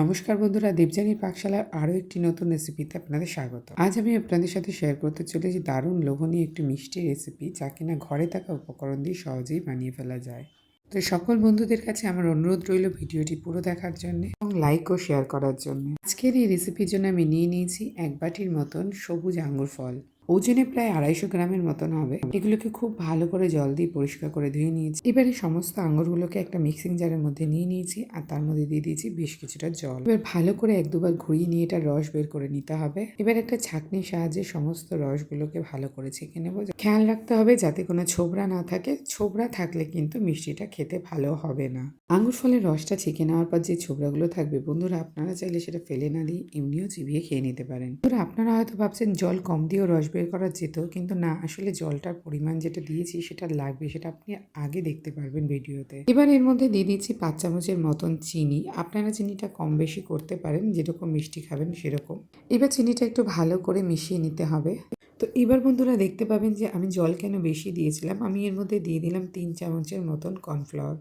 নমস্কার বন্ধুরা, দেবযানীর পাকশালার আরও একটি নতুন রেসিপিতে আপনাদের স্বাগত। আজ আমি আপনাদের সাথে শেয়ার করতে চলেছি দারুণ লোভনীয় একটি মিষ্টি রেসিপি যা কিনা ঘরে থাকা উপকরণ দিয়ে সহজেই বানিয়ে ফেলা যায়। তো সকল বন্ধুদের কাছে আমার অনুরোধ রইল ভিডিওটি পুরো দেখার জন্য এবং লাইক ও শেয়ার করার জন্য। আজকের এই রেসিপির জন্য আমি নিয়ে নিয়েছি এক বাটির মতন সবুজ আঙ্গুর ফল। ওজনে প্রায় আড়াইশো গ্রামের মতন হবে। এগুলোকে খুব ভালো করে জল দিয়ে পরিষ্কার করে ধুয়ে নিয়েছি। এবারে সমস্ত আঙুরগুলোকে একটা মিক্সিং জারের মধ্যে নিয়ে নিয়েছি আর তার মধ্যে দিয়ে দিয়েছি বেশ কিছুটা জল। এবার ভালো করে এক দুবার ঘুরিয়ে নিয়ে এটা রস বের করে নিতে হবে। এবার একটা ছাঁকনির সাহায্যে সমস্ত রসগুলোকে ভালো করে ছেঁকে নেব। খেয়াল রাখতে হবে যাতে কোনো ছোবড়া না থাকে। ছোবড়া থাকলে কিন্তু মিষ্টিটা খেতে ভালো হবে না। আঙুর ফলের রসটা ছেঁকে নেওয়ার পর যে ছোবড়াগুলো থাকবে, বন্ধুরা আপনারা চাইলে সেটা ফেলে না দিয়ে এমনিও চিবিয়ে খেয়ে নিতে পারেন। আপনারা হয়তো ভাবছেন জল কম দিয়েও রস বের করা যেত, কিন্তু না, আসলে জলটার পরিমাণ যেটা দিয়েছি সেটা লাগবে, সেটা আপনি আগে দেখতে পারবেন ভিডিওতে। এবার এর মধ্যে দিয়ে দিচ্ছি পাঁচ চামচের মতন চিনি। আপনারা চিনিটা কম বেশি করতে পারেন, যেরকম মিষ্টি খাবেন সেরকম। এবার চিনিটা একটু ভালো করে মিশিয়ে নিতে হবে। তো এবার বন্ধুরা দেখতে পাবেন যে আমি জল কেন বেশি দিয়েছিলাম, আমি এর মধ্যে দিয়ে দিলাম তিন চামচের মতন কর্নফ্লাওয়ার।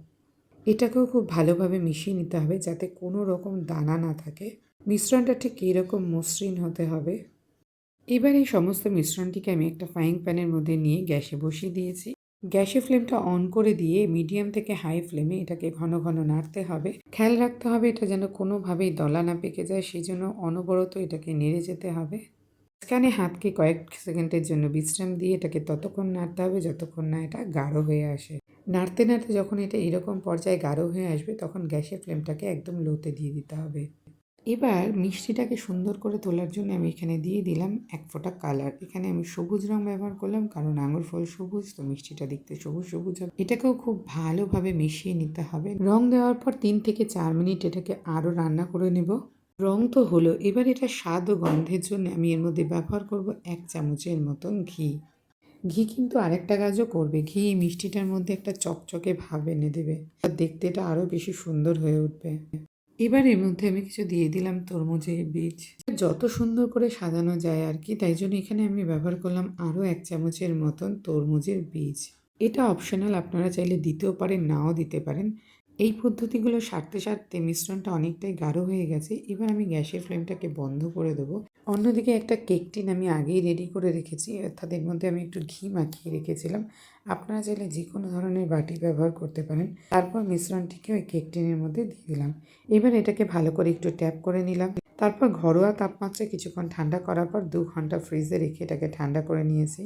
এটাকেও খুব ভালোভাবে মিশিয়ে নিতে হবে, যাতে কোনো রকম দানা না থাকে। মিশ্রণটা ঠিক কীরকম মসৃণ হতে হবে। এবার এই সমস্ত মিশ্রণটিকে আমি একটা ফ্রাইং প্যানের মধ্যে নিয়ে গ্যাসে বসিয়ে দিয়েছি। গ্যাসে ফ্লেমটা অন করে দিয়ে মিডিয়াম থেকে হাই ফ্লেমে এটাকে ঘন ঘন নাড়তে হবে। খেয়াল রাখতে হবে এটা যেন কোনোভাবেই দলা না পেকে যায় সেই জন্য অনবরত এটাকে নেড়ে যেতে হবে। মাঝখানে হাতকে কয়েক সেকেন্ডের জন্য বিশ্রাম দিয়ে এটাকে ততক্ষণ নাড়তে হবে যতক্ষণ না এটা গাঢ় হয়ে আসে। নাড়তে নাড়তে যখন এটা এরকম পর্যায়ে গাঢ় হয়ে আসবে, তখন গ্যাসের ফ্লেমটাকে একদম লোতে দিয়ে দিতে হবে। এবার মিষ্টিটাকে সুন্দর করে তোলার জন্য আমি এখানে দিয়ে দিলাম এক ফোঁটা কালার। এখানে আমি সবুজ রং ব্যবহার করলাম, কারণ আঙুর ফল সবুজ, তো মিষ্টিটা দেখতে সবুজ সবুজ হবে। এটাকেও খুব ভালোভাবে মিশিয়ে নিতে হবে। রং দেওয়ার পর তিন থেকে চার মিনিট এটাকে আরও রান্না করে নেব। রং তো হলো, এবার এটা স্বাদ ও গন্ধের জন্য আমি এর মধ্যে ব্যবহার করব এক চামচের মতন ঘি। ঘি কিন্তু আরেকটা কাজও করবে, ঘি এই মিষ্টিটার মধ্যে একটা চকচকে ভাব এনে দেবে দেখতে এটা আরও বেশি সুন্দর হয়ে উঠবে। এবার এর মধ্যে আমি কিছু দিয়ে দিলাম তরমুজের বীজ। যত সুন্দর করে সাজানো যায় আর কি, তাই জন্য এখানে আমি ব্যবহার করলাম আরও এক চামচের মতন তরমুজের বীজ। এটা অপশনাল আপনারা চাইলে দিতেও পারেন, নাও দিতে পারেন। এই পদ্ধতিগুলো সারতে সারতে মিশ্রণটা অনেকটাই গাঢ় হয়ে গেছে। এবার আমি গ্যাসের ফ্লেমটাকে বন্ধ করে দেবো। অন্যদিকে একটা কেক টিন আমি আগেই রেডি করে রেখেছি, অর্থাৎ এর মধ্যে আমি একটু ঘি মাখিয়ে রেখেছিলাম। আপনারা চাইলে যে কোনো ধরনের বাটি ব্যবহার করতে পারেন। তারপর মিশ্রণটিকে ওই কেক টিনের মধ্যে দিয়ে দিলাম। এবার এটাকে ভালো করে একটু ট্যাপ করে নিলাম। তারপর ঘরোয়া তাপমাত্রায় কিছুক্ষণ ঠান্ডা করার পর দু ঘণ্টা ফ্রিজে রেখে এটাকে ঠান্ডা করে নিয়েছি।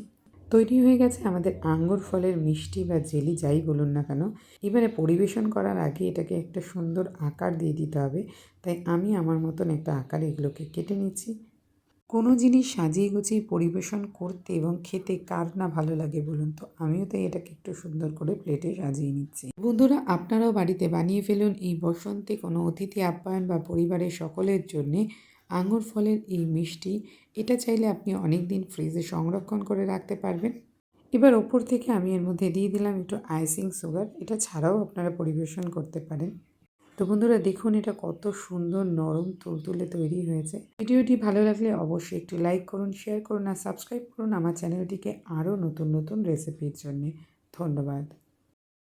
তৈরি হয়ে গেছে আমাদের আঙ্গুর ফলের মিষ্টি বা জেলি, যাই বলুন না কেন। এবারে পরিবেশন করার আগে এটাকে একটা সুন্দর আকার দিয়ে দিতে হবে। তাই আমি আমার মতন একটা আকারে এগুলোকে কেটে নিচ্ছি। কোনো জিনিস সাজিয়ে গুছিয়ে পরিবেশন করতে এবং খেতে কার না ভালো লাগে বলুন তো? আমিও তাই এটাকে একটু সুন্দর করে প্লেটে সাজিয়ে নিচ্ছি। বন্ধুরা, আপনারাও বাড়িতে বানিয়ে ফেলুন এই বসন্তে কোনো অতিথি আপ্যায়ন বা পরিবারের সকলের জন্যে আঙুর ফলের এই মিষ্টি। এটা চাইলে আপনি অনেক দিন ফ্রিজে সংরক্ষণ করে রাখতে পারবেন। এবার ওপর থেকে আমি এর মধ্যে দিয়ে দিলাম একটু আইসিং সুগার। এটা ছাড়াও আপনারা পরিবেশন করতে পারেন। তো বন্ধুরা দেখুন এটা কত সুন্দর নরম তুলতুলে তৈরি হয়েছে। ভিডিওটি ভালো লাগলে অবশ্যই একটু লাইক করুন, শেয়ার করুন আর সাবস্ক্রাইব করুন আমার চ্যানেলটিকে আরও নতুন নতুন রেসিপির জন্যে। ধন্যবাদ।